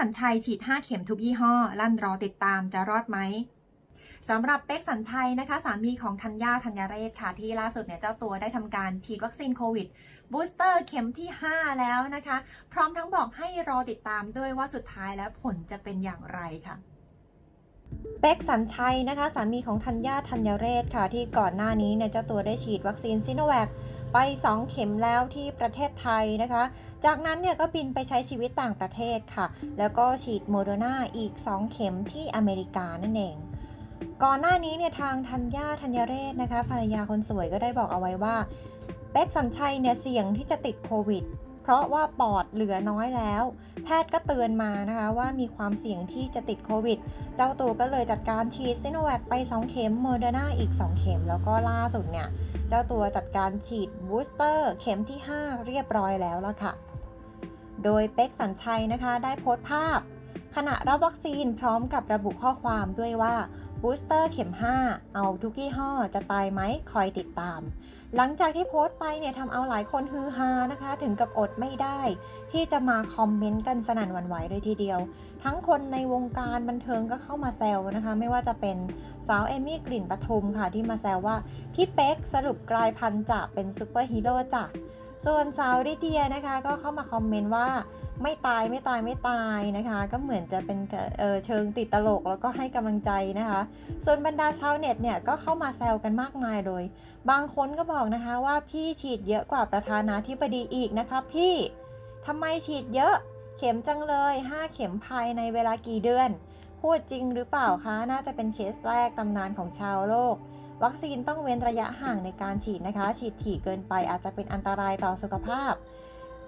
สัญชัยฉีด 5 เข็มทุกยี่ห้อ ลั่นรอติดตามจะรอดไหมสำหรับเป๊กสัญชัยนะคะ สามีของธัญญาธัญเรศค่ะที่ล่าสุดเนี่ยเจ้าตัวได้ทำการฉีดวัคซีนโควิดบูสเตอร์เข็มที่ 5 แล้วนะคะ พร้อมทั้งบอกให้รอติดตามด้วยว่าสุดท้ายแล้วผลจะเป็นอย่างไรค่ะเป๊กสัญชัยนะคะ สามีของธัญญาธัญเรศค่ะ ที่ก่อนหน้านี้เนี่ยเจ้าตัวได้ฉีดวัคซีนซิโนแวค ไป 2 เข็มแล้วที่ประเทศไทยนะคะ จากนั้นเนี่ยก็บินไปใช้ชีวิตต่างประเทศค่ะ แล้วก็ฉีดโมเดอร์นาอีก 2 เข็มที่อเมริกานั่นเอง ก่อนหน้านี้เนี่ยทางธัญญาธัญเรศนะคะภรรยาคนสวยก็ได้บอกเอาไว้ว่า เป๊กสัญชัยเนี่ยเสี่ยงที่จะติดโควิด เพราะว่าปอดเหลือน้อยแล้ว แพทย์ก็เตือนมานะคะว่ามีความเสี่ยงที่จะติดโควิด เจ้าตัวก็เลยจัดการฉีดซิโนแวคไป 2 เข็มโมเดอร์นาอีก 2 เข็ม แล้วก็ล่าสุดเนี่ย เจ้าตัวจัดการฉีดบูสเตอร์เข็มที่ 5 เรียบร้อยแล้วละค่ะ โดยเป็กสัญชัยนะคะได้โพสต์ภาพ ขณะรับวัคซีนพร้อมกับระบุข้อความด้วยว่า บูสเตอร์เข็ม 5 เอาทุกยี่ห้อจะตายไหมคอยติดตาม หลังจากที่โพสต์ไปเนี่ยทำเอาหลายคนฮือฮานะคะ ถึงกับอดไม่ได้ ที่จะมาคอมเมนต์กันสนั่นหวั่นไหวเลยทีเดียว ทั้งคนในวงการบันเทิงก็เข้ามาแซวนะคะ ไม่ว่าจะเป็นสาวเอมี่กลิ่นปทุมค่ะที่มาแซวว่าพี่เป๊กสรุปกลายพันธุ์จะเป็นซูเปอร์ฮีโร่จ้ะ ส่วนสาวริเดียนะคะก็เข้ามาคอมเมนต์ว่าไม่ตายไม่ตายไม่ตายนะคะ ก็เหมือนจะเป็นเเชิงติดตลกแล้วก็ให้กำลังใจนะคะ ส่วนบรรดาชาวเน็ตเนี่ยก็เข้ามาแซวกันมากมายเลย บางคนก็บอกนะคะว่าพี่ฉีดเยอะกว่าประธานาธิบดีอีกนะครับพี่ทำไมฉีดเยอะเข็มจังเลย 5 เข็มภายในเวลากี่เดือน พูดจริงหรือเปล่าคะ น่าจะเป็นเคสแรกตำนานของชาวโลก วัคซีนต้องเว้นระยะห่างในการฉีดนะคะ ฉีดถี่เกินไปอาจจะเป็นอันตรายต่อสุขภาพ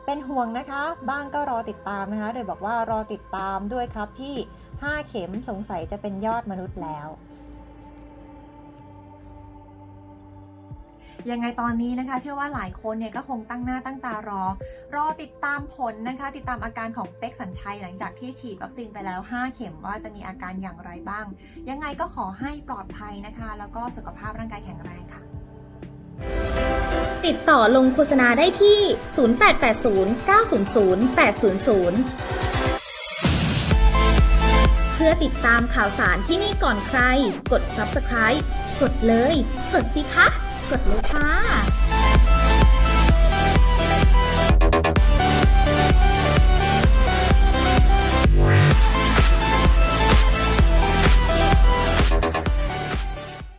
เป็นห่วงนะคะ บ้างก็รอติดตามนะคะ โดยบอกว่ารอติดตามด้วยครับพี่ 5 เข็มสงสัยจะเป็นยอดมนุษย์แล้ว ยังไงตอนนี้นะคะ เชื่อว่าหลายคนเนี่ยก็คงตั้งหน้าตั้งตารอ รอติดตามผลนะคะ ติดตามอาการของเป็กสัญชัยหลังจากที่ฉีดวัคซีนไปแล้ว 5 เข็มว่าจะมีอาการอย่างไรบ้าง ยังไงก็ขอให้ปลอดภัยนะคะ แล้วก็สุขภาพร่างกายแข็งแรงค่ะ ติดต่อลงโฆษณาได้ที่ 0880 900 800เพื่อติดตามข่าวสารที่นี่ก่อนใคร กด subscribe กดเลย กดสิคะ กดเลยค่ะ